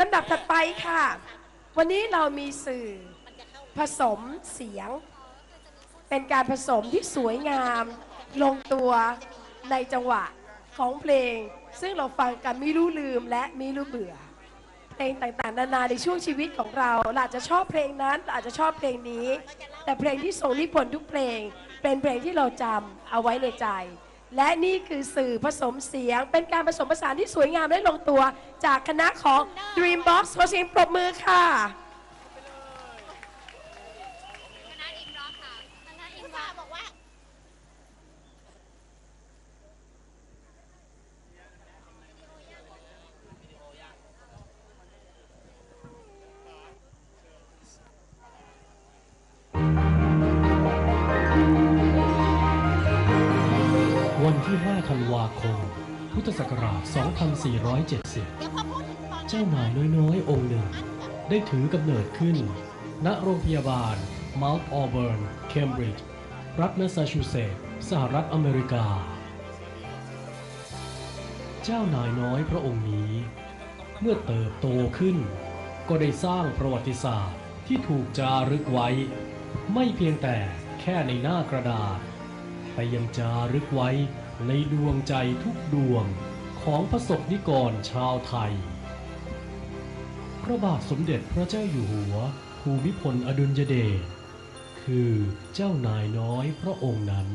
ลำดับถัดไปค่ะ วันนี้เรามีสื่อผสมเสียง เป็นการผสมที่สวยงาม ลงตัวในจังหวะของเพลง ซึ่งเราฟังกันไม่รู้ลืมและไม่รู้เบื่อ เพลงต่างๆ นานาในช่วงชีวิตของเราเราอาจจะชอบเพลงนั้นอาจจะชอบเพลงนี้ แต่เพลงที่ทรงนิพนธ์ทุกเพลง เป็นเพลงที่เราจำเอาไว้ในใจ และนี่คือสื่อผสมเสียง เป็นการผสมผสานที่สวยงามและลงตัว จากคณะของ Dreambox ขอเสียงปรบมือค่ะ วันที่ 5 ธันวาคม พุทธศักราช 2470เดี๋ยวพอพูดถึงตอนเจ้านายน้อยๆ องค์หนึ่ง ได้ถือกำเนิดขึ้น ณ โรงพยาบาล Mount Auburn Cambridge รัฐแมสซาชูเซตส์ สหรัฐอเมริกา เจ้านายน้อยพระองค์นี้ เมื่อเติบโตขึ้น ก็ได้สร้างประวัติศาสตร์ที่ถูกจารึกไว้ ไม่เพียงแต่แค่ในหน้ากระดาษ แต่ยังจารึกไว้ ในดวงใจทุกดวงของพระสกนิกรชาวไทย พระบาทสมเด็จพระเจ้าอยู่หัว ภูมิพลอดุลยเดชคือเจ้านายน้อยพระองค์นั้น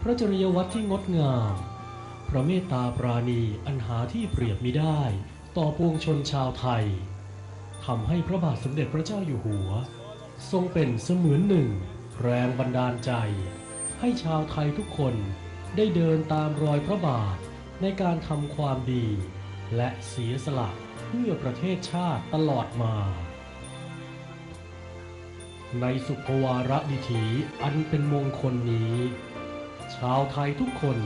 พระจริยวัตรที่งดงาม พระเมตตาปราณีอันหาที่เปรียบมิได้ต่อปวงชนชาวไทยทำให้พระบาทสมเด็จพระเจ้าอยู่หัว ทรงเป็นเสมือนหนึ่ง แรงบันดาลใจ ให้ชาวไทยทุกคนได้เดินตามรอยพระบาทในการทำความดี และเสียสละเพื่อประเทศชาติตลอดมา ในสุภวาระดิถีอันเป็นมงคลนี้ ชาวไทยทุกคน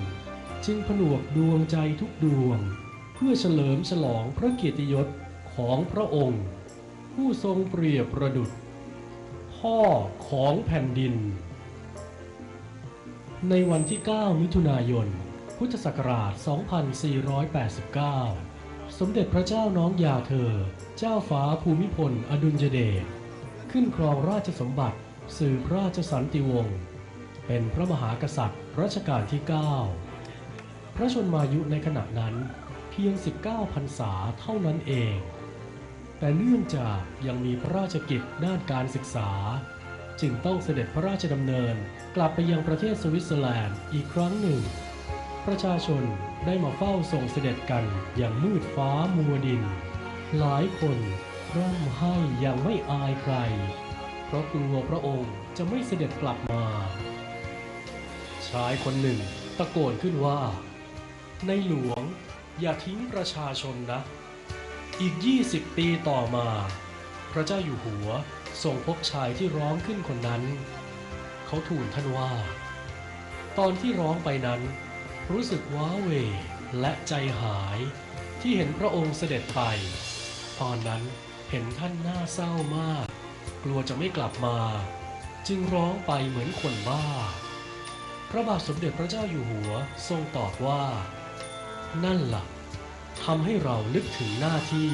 จึงผนวกดวงใจทุกดวง เพื่อเฉลิมฉลองพระเกียรติยศของพระองค์ ผู้ทรงเปรียบประดุจ พ่อของแผ่นดิน ในวันที่ 9 มิถุนายน พุทธศักราช 2489 สมเด็จพระเจ้าน้องยาเธอ เจ้าฟ้าภูมิพล อดุลยเดช ขึ้นครองราชสมบัติสืบราชสันติวงศ์ เป็นพระมหากษัตริย์รัชกาลที่ 9 พระชนมายุในขณะนั้นเพียง 19 พรรษาเท่านั้นเอง แต่เนื่องจากยังมีพระราชกิจด้านการศึกษา จึงต้องเสด็จพระราชดำเนินกลับไปยังประเทศสวิตเซอร์แลนด์อีกครั้งหนึ่ง ประชาชนได้มาเฝ้าส่งเสด็จกันอย่างมืดฟ้ามัวดิน หลายคนร่ำไห้อย่างไม่อายใคร เพราะกลัวพระองค์จะไม่เสด็จกลับมา ชายคนหนึ่งตะโกนขึ้นว่า ในหลวงอย่าทิ้งประชาชนนะ อีก 20 ปีต่อมา พระเจ้าอยู่หัวทรงพบชายที่ร้องขึ้นคนนั้น เขาทูลท่านว่า ตอนที่ร้องไปนั้น รู้สึกว้าเหวและใจหายที่เห็นพระองค์เสด็จไป ตอนนั้นเห็นท่านหน้าเศร้ามาก กลัวจะไม่กลับมา จึงร้องไปเหมือนคนบ้า พระบาทสมเด็จพระเจ้าอยู่หัวทรงตอบว่า นั่นล่ะ ทำให้เรานึกถึงหน้าที่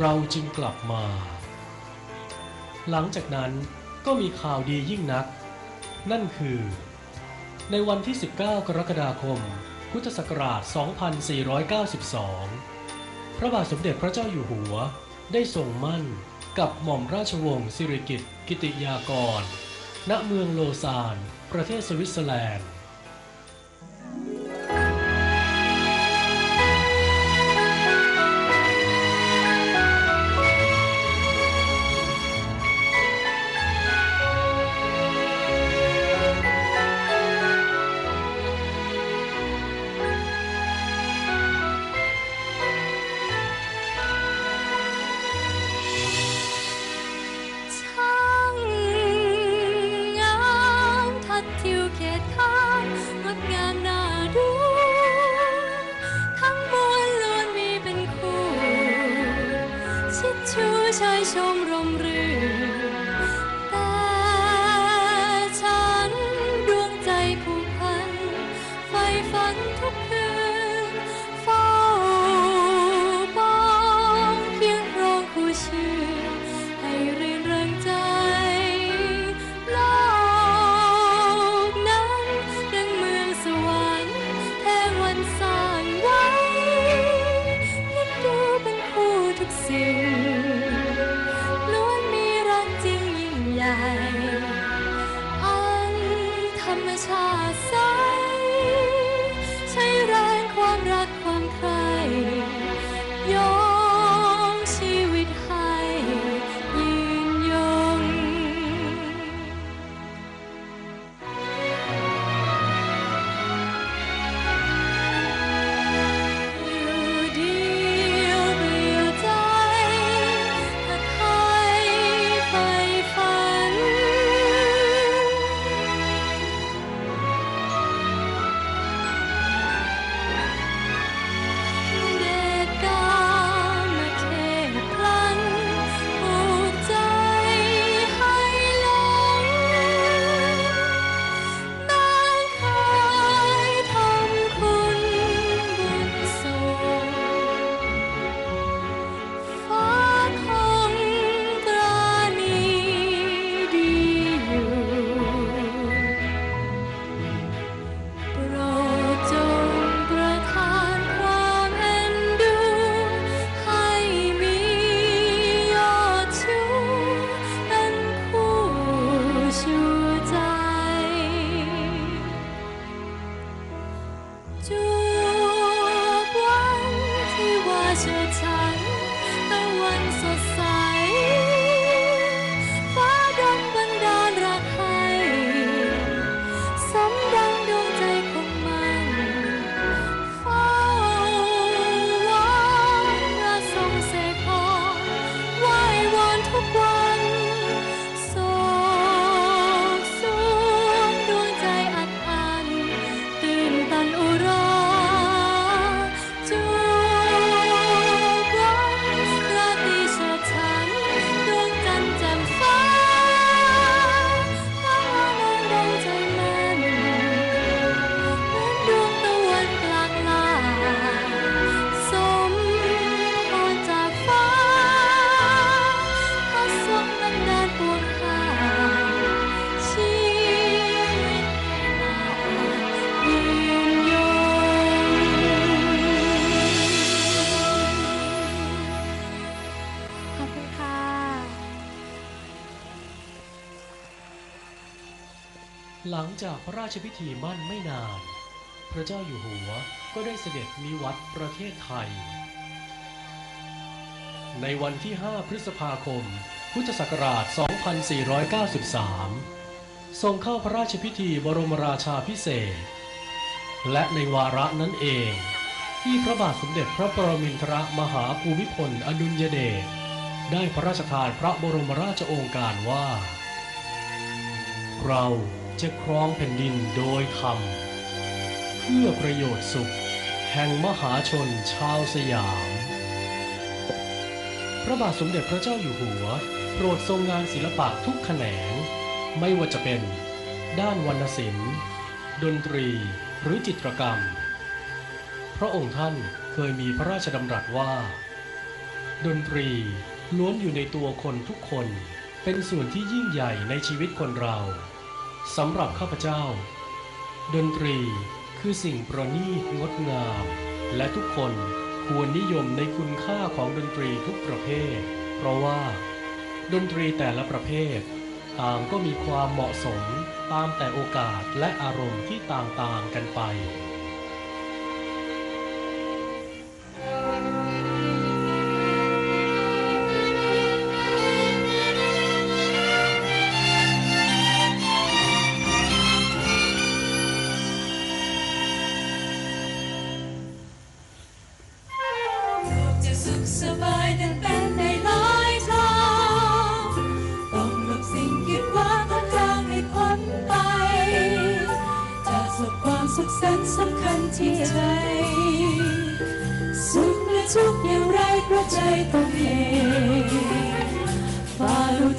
เราจึงกลับมา หลังจากนั้นก็มีข่าวดียิ่งนัก นั่นคือ ในวันที่ 19 กรกฎาคม พุทธศักราช 2492 พระบาทสมเด็จพระเจ้าอยู่หัวได้ทรงมั่นกับหม่อมราชวงศ์สิริกิติ์กิติยากร ณ เมืองโลซาน ประเทศสวิตเซอร์แลนด์ time. จากพระราชพิธีมั่นไม่นาน พระเจ้าอยู่หัวก็ได้เสด็จนิวัตประเทศไทย ในวันที่ 5 พฤษภาคม พุทธศักราช 2493 ทรงเข้าพระราชพิธีบรมราชาพิเศษ และในวาระนั้นเอง ที่พระบาทสมเด็จพระปรมินทรมหาภูมิพลอดุลยเดชได้พระราชทานพระบรมราชโองการว่า เรา จะครองแผ่นดินโดยธรรมเพื่อประโยชน์สุข แห่งมหาชนชาวสยาม พระบาทสมเด็จพระเจ้าอยู่หัว โปรดทรงงานศิลปะทุกแขนง ไม่ว่าจะเป็นด้านวรรณศิลป์ ดนตรีหรือจิตรกรรม พระองค์ท่านเคยมีพระราชดำรัสว่า ดนตรีล้วนอยู่ในตัวคนทุกคน เป็นส่วนที่ยิ่งใหญ่ในชีวิตคนเรา สำหรับข้าพเจ้า ดนตรีคือสิ่งประณีตงดงาม และทุกคนควรนิยมในคุณค่าของดนตรีทุกประเภท เพราะว่า ดนตรีแต่ละประเภทต่างก็มีความเหมาะสมตามแต่โอกาสและอารมณ์ที่ต่างๆกันไป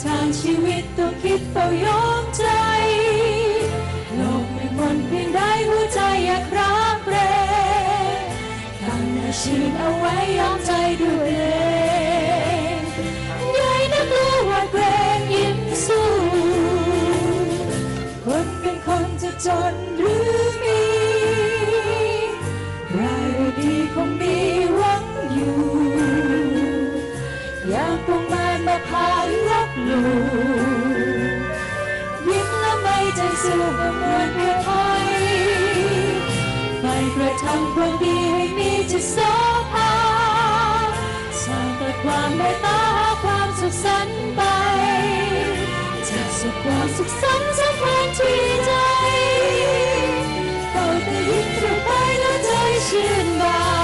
ทางชีวิตต้องคิดเฝ้ายอมใจ โลกไม่มนเพียงใดหัวใจอยากรักเรตั้งหน้าชื่นเอาไว้ยอมใจด้ ไม่ใจสู้กับมวลเพภัยไปกระทำความดีให้มีจิตสาภาสร้างแต่ความเมตตาหาความสุขสันต์ไปจะสุขความสุขสันต์สำคัญที่ใจเอาแต่ยิ้มสู่ไปแล้วใจชื่นบาน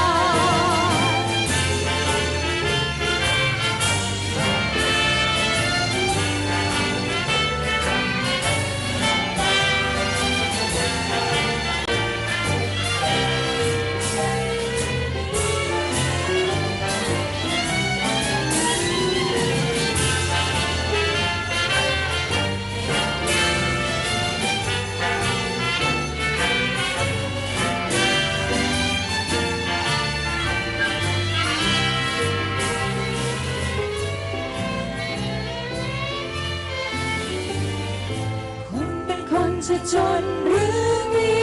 จนหรือมี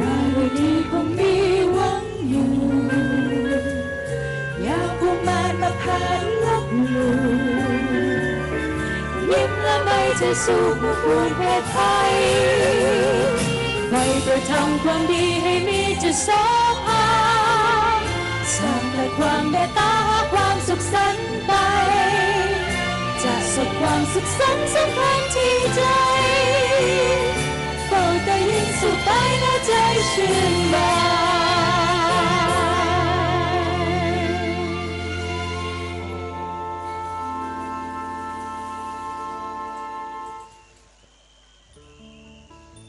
รายได้ดีคงมีหวังอยู่ อยากพวกมันมาผ่านลบหลู่ยิ้มและไม่จะสู้ผู้ควรเพศไทยไปกระทำความดีให้มีจิตสาภาสร้างแต่ความเมตตาความสุขสันต์ไป สุขความสุขสันต์สำคัญที่ใจเฝ้าแต่ยิ้มสู่ไปแล้วใจชื่นบา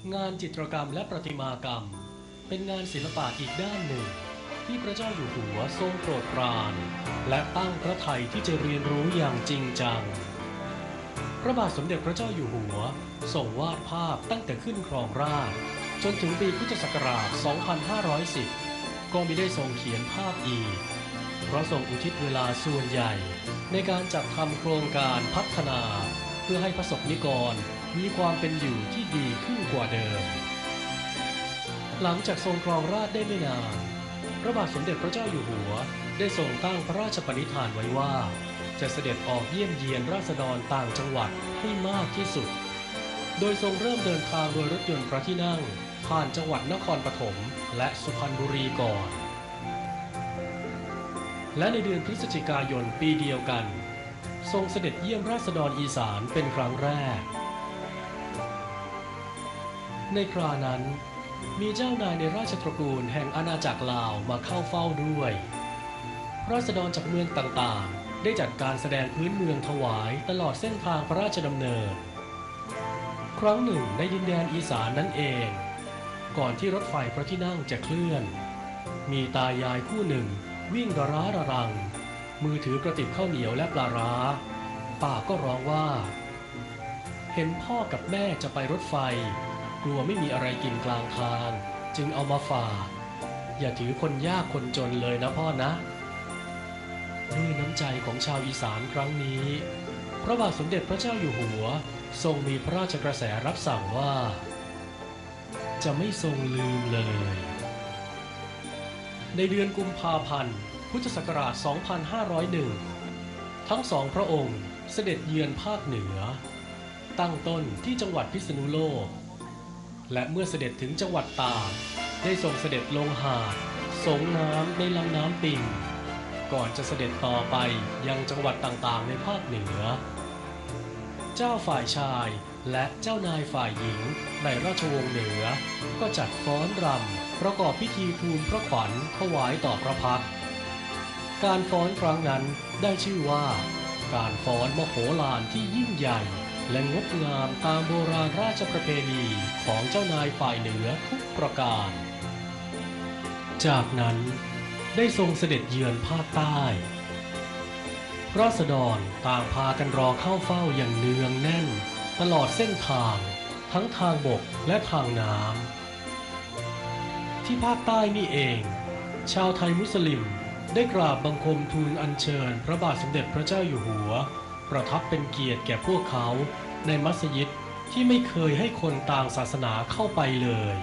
นงานจิตรกรรมและประติมากรรม เป็นงานศิลปะอีกด้านหนึ่งที่พระเจ้าอยู่หัวทรงโปรดปราน และตั้งพระทัยที่จะเรียนรู้อย่างจริงจัง พระบาทสมเด็จพระเจ้าอยู่หัวทรงวาดภาพตั้งแต่ขึ้นครองราชจนถึงปีพุทธศักราช 2510 ก็ไม่ได้ทรงเขียนภาพอีก เพราะทรงอุทิศเวลาส่วนใหญ่ ในการจัดทำโครงการพัฒนา เพื่อให้พระสงฆ์นิกรมีความเป็นอยู่ที่ดีขึ้นกว่าเดิม หลังจากทรงครองราชได้ไม่นาน พระบาทสมเด็จพระเจ้าอยู่หัว ได้ทรงตั้งพระราชปณิธานไว้ว่า จะเสด็จออกเยี่ยมเยียนราษฎรต่างจังหวัดให้มากที่สุด โดยทรงเริ่มเดินทางโดยรถยนต์พระที่นั่ง ผ่านจังหวัดนครปฐมและสุพรรณบุรีก่อน และในเดือนพฤศจิกายนปีเดียวกัน ทรงเสด็จเยี่ยมราษฎรอีสานเป็นครั้งแรก ในครานั้นมีเจ้านายในราชตระกูลแห่งอาณาจักรลาวมาเข้าเฝ้าด้วย ราษฎรจากเมืองต่างๆ ได้จัดการแสดงพื้นเมืองถวายตลอดเส้นทางพระราชดำเนิน ครั้งหนึ่งในดินแดนอีสานนั่นเอง ก่อนที่รถไฟพระที่นั่งจะเคลื่อน มีตายายคู่หนึ่งวิ่งระร้าระรัง มือถือกระติบข้าวเหนียวและปลาร้า ป่าก็ร้องว่า เห็นพ่อกับแม่จะไปรถไฟ กลัวไม่มีอะไรกินกลางทาง จึงเอามาฝาก อย่าถือคนยากคนจนเลยนะพ่อนะ ด้วยน้ำใจของชาวอีสานครั้งนี้ พระบาทสมเด็จพระเจ้าอยู่หัว ทรงมีพระราชกระแสรับสั่งว่า จะไม่ทรงลืมเลย ในเดือนกุมภาพันธ์ พุทธศักราช 2501 ทั้งสองพระองค์เสด็จเยือนภาคเหนือ ตั้งต้นที่จังหวัดพิษณุโลก และเมื่อเสด็จถึงจังหวัดตากได้ทรงเสด็จลงหาดสงน้ำในลำน้ำปิง ก่อนจะเสด็จต่อไปยังจังหวัดต่างๆในภาคเหนือ เจ้าฝ่ายชายและเจ้านายฝ่ายหญิงในราชวงศ์เหนือ ก็จัดฟ้อนรำประกอบพิธีทูลพระขวัญถวายต่อพระพัก การฟ้อนครั้งนั้นได้ชื่อว่า การฟ้อนมโหฬารที่ยิ่งใหญ่ และงดงามตามโบราณราชประเพณีของเจ้านายฝ่ายเหนือทุกประการ จากนั้น ได้ทรงเสด็จเยือนภาคใต้ราษฎรต่างพากันรอเข้าเฝ้าอย่างเนืองแน่น ตลอดเส้นทาง ทั้งทางบกและทางน้ำที่ภาคใต้นี่เอง ชาวไทยมุสลิมได้กราบบังคมทูลอัญเชิญ พระบาทสมเด็จพระเจ้าอยู่หัว ประทับเป็นเกียรติแก่พวกเขาในมัสยิดที่ไม่เคยให้คนต่างศาสนาเข้าไปเลย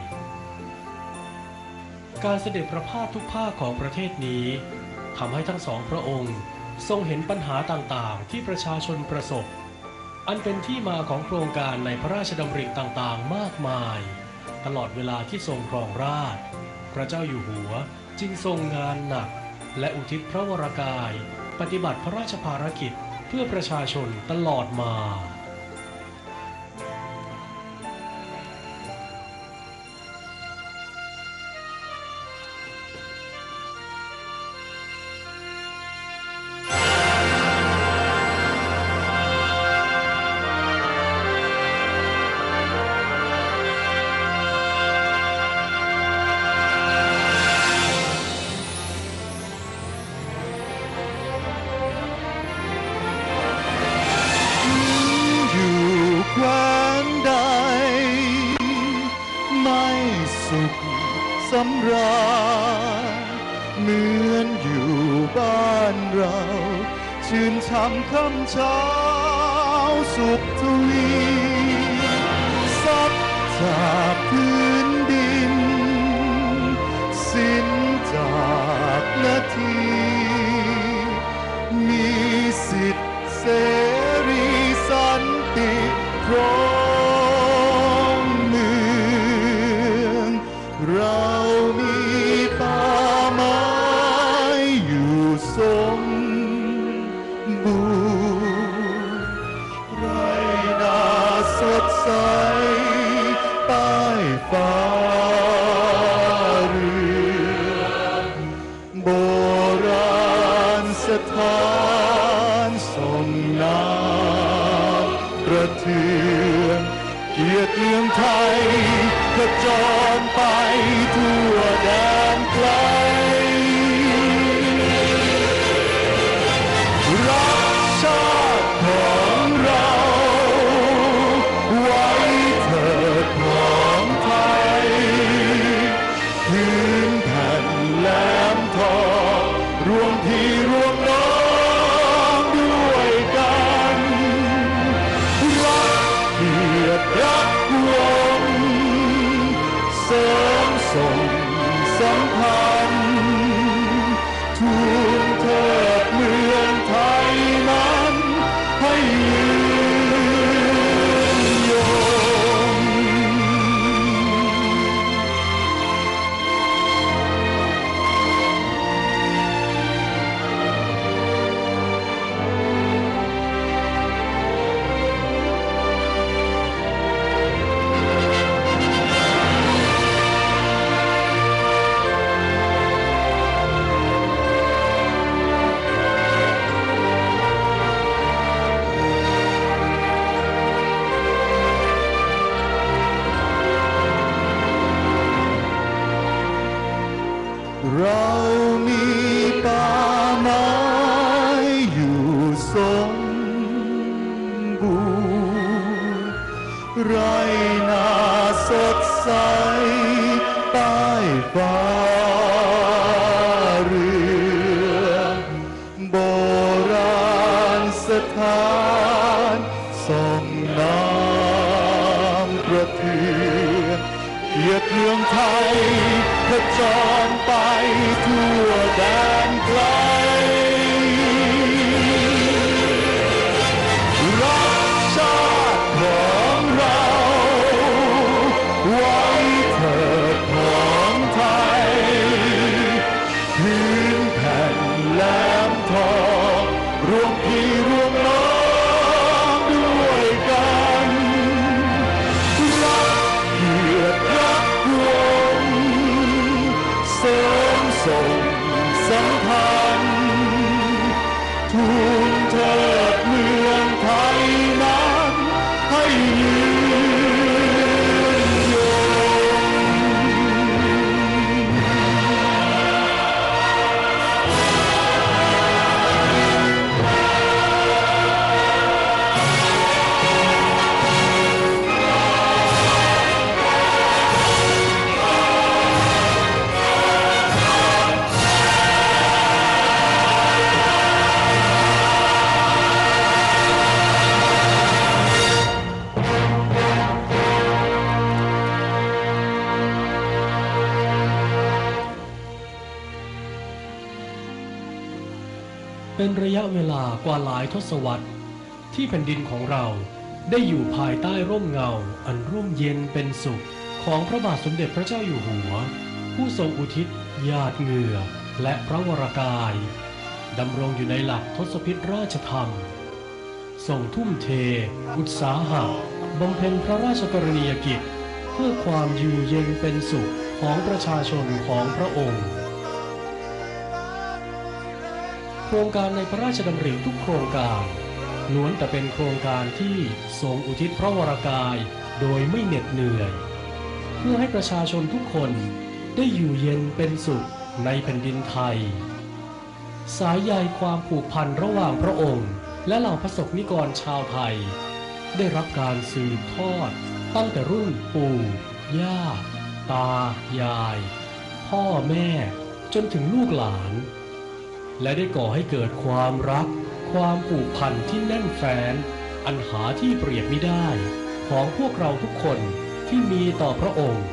การเสด็จประพาสทุกภาคของประเทศนี้ทำให้ทั้งสองพระองค์ทรงเห็นปัญหาต่างๆ ที่ประชาชนประสบ อันเป็นที่มาของโครงการในพระราชดำริต่างๆ มากมาย ตลอดเวลาที่ทรงครองราช พระเจ้าอยู่หัวจึงทรงงานหนัก และอุทิศพระวรากาย ปฏิบัติพระราชภารกิจเพื่อประชาชนตลอดมาำราญเหมือนอยู่บ้านเรา ชื่นช่ำคำเช้าสุขทวีซับจากพื้นดิน สิ้นจากนาที มีสิทธิเสรีสันติครอ สถานส่งน้ำประเทืองเกียรติเมืองไทยขจรไปทั่ สถานส่องน้ำประเทืองเหยียดเมืองไทยพระจอมากว่าหลายทศวรรษ ที่แผ่นดินของเราได้อยู่ภายใต้ร่มเงา อันร่มเย็นเป็นสุข ของพระบาทสมเด็จพระเจ้าอยู่หัว ผู้ทรงอุทิศหยาดเหงื่อ และพระวรากายดำรงอยู่ในหลักทศพิธราชธรรมทรงทุ่มเท อุตสาหะบำเพ็ญพระราชกรณียกิจ เพื่อความอยู่เย็นเป็นสุขของประชาชนของพระองค์ โครงการในพระราชดำริทุกโครงการล้วนแต่เป็นโครงการที่ทรงอุทิศพระวรากายโดยไม่เหน็ดเหนื่อย เพื่อให้ประชาชนทุกคนได้อยู่เย็นเป็นสุขในแผ่นดินไทย สายใยความผูกพันระหว่างพระองค์ และเหล่าพระสงฆ์นิกรชาวไทย ได้รับการสืบทอด ตั้งแต่รุ่นปู่ ย่า ตา ยาย พ่อแม่ จนถึงลูกหลาน และได้ก่อให้เกิดความรัก ความผูกพันที่แน่นแฟ้นอันหาที่เปรียบไม่ได้ ของพวกเราทุกคนที่มีต่อพระองค์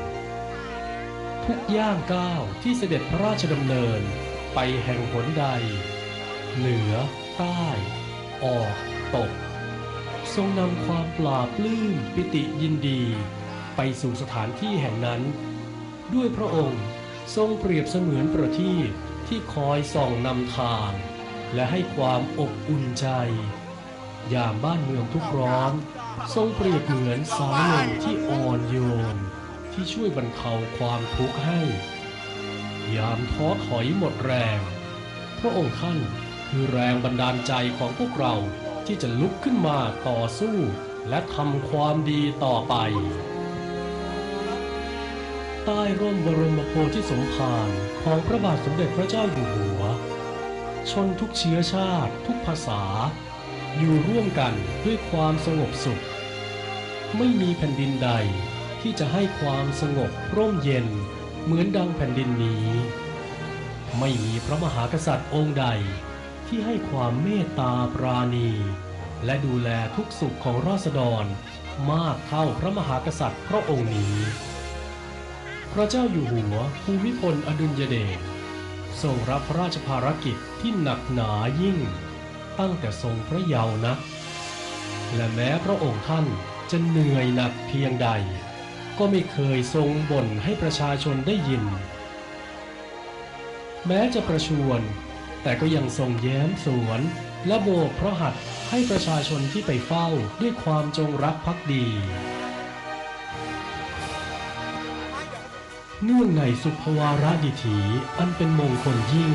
ทุกย่างก้าวที่เสด็จพระราชดำเนินไปแห่งหนใด เหนือ ใต้ ออก ตก ทรงนำความปลาบปลื้มปิติยินดี ไปสู่สถานที่แห่งนั้น ด้วยพระองค์ทรงเปรียบเสมือนประทีป ที่คอยส่องนำทาง และให้ความอบอุ่นใจ ยามบ้านเมืองทุกร้อน ทรงเปรียบเหมือนสายลมที่อ่อนโยน ที่ช่วยบรรเทาความทุกข์ให้ ยามท้อถอยหมดแรง พระองค์ท่านคือแรงบันดาลใจของพวกเราที่จะลุกขึ้นมาต่อสู้ และทำความดีต่อไป ใต้ร่มบรมโพธิสมภารของพระบาทสมเด็จพระเจ้าอยู่หัว ชนทุกเชื้อชาติทุกภาษา อยู่ร่วมกันด้วยความสงบสุข ไม่มีแผ่นดินใดที่จะให้ความสงบร่มเย็นเหมือนดังแผ่นดินนี้ ไม่มีพระมหากษัตริย์องค์ใดที่ให้ความเมตตาปราณี และดูแลทุกสุขของราษฎรมากเท่าพระมหากษัตริย์พระองค์นี้ พระเจ้าอยู่หัวภูมิพลอดุลยเดชทรงรับพระราชภารกิจที่หนักหนายิ่ง ตั้งแต่ทรงพระเยาว์นะและแม้พระองค์ท่านจะเหนื่อยหนักเพียงใด ก็ไม่เคยทรงบ่นให้ประชาชนได้ยิน แม้จะประชวรแต่ก็ยังทรงแย้มสวน และโบกพระหัตถ์ให้ประชาชนที่ไปเฝ้าด้วยความจงรักภักดี เนื่องในสุภวาระดิถีอันเป็นมงคลยิ่ง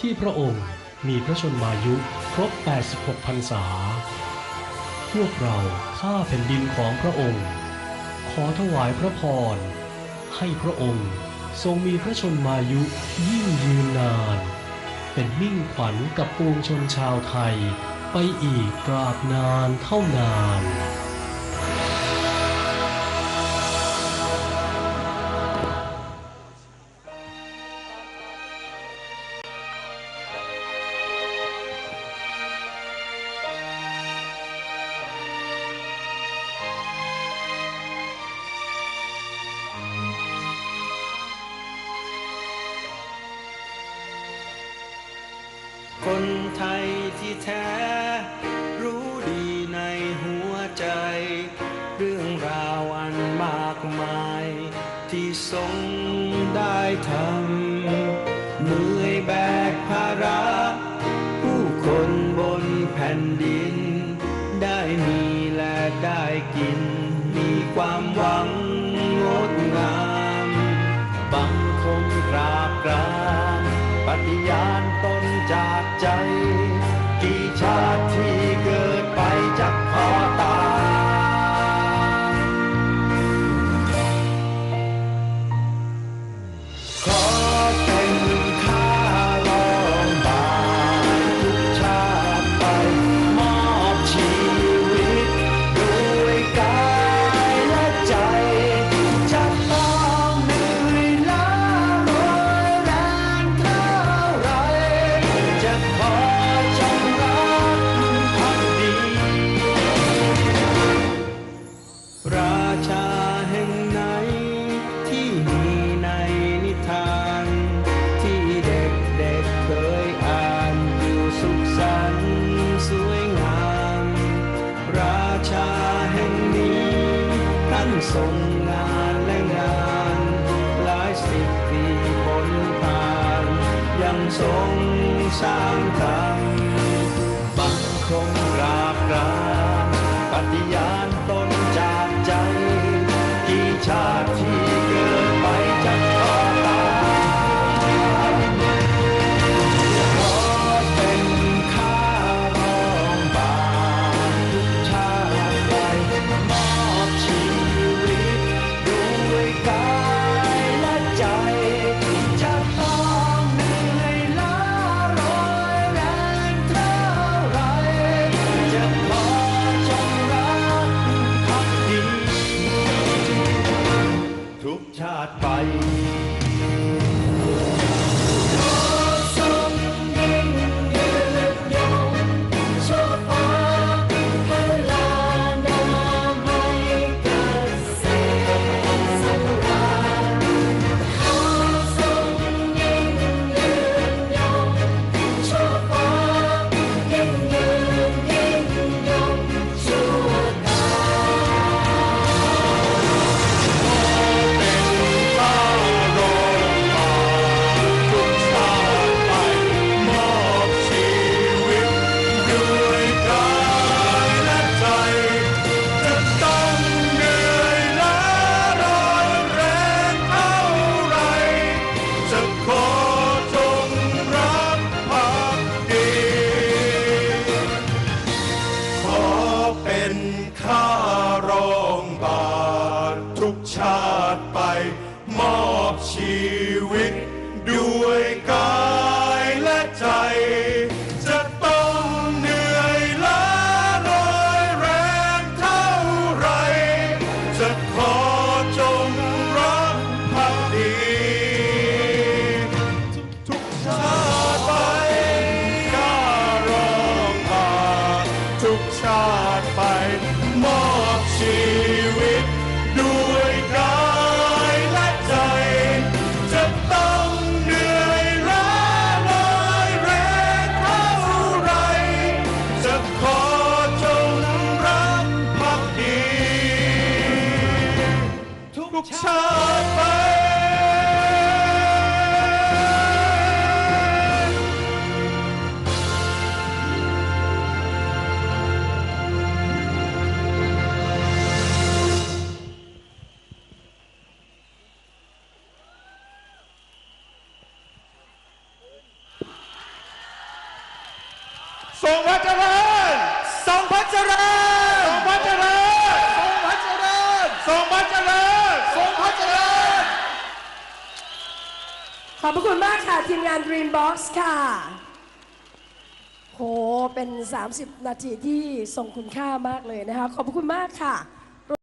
ที่พระองค์มีพระชนมายุครบ 86พรรษา พวกเราข้าแผ่นดินของพระองค์ ขอถวายพระพร ให้พระองค์ทรงมีพระชนมายุยิ่งยืนนาน เป็นมิ่งขวัญกับปวงชนชาวไทย ไปอีกตราบนานเท่านานคน ที่ทร 30 นาทีที่ทรงคุณค่ามากเลยนะคะ ขอบคุณมากค่ะ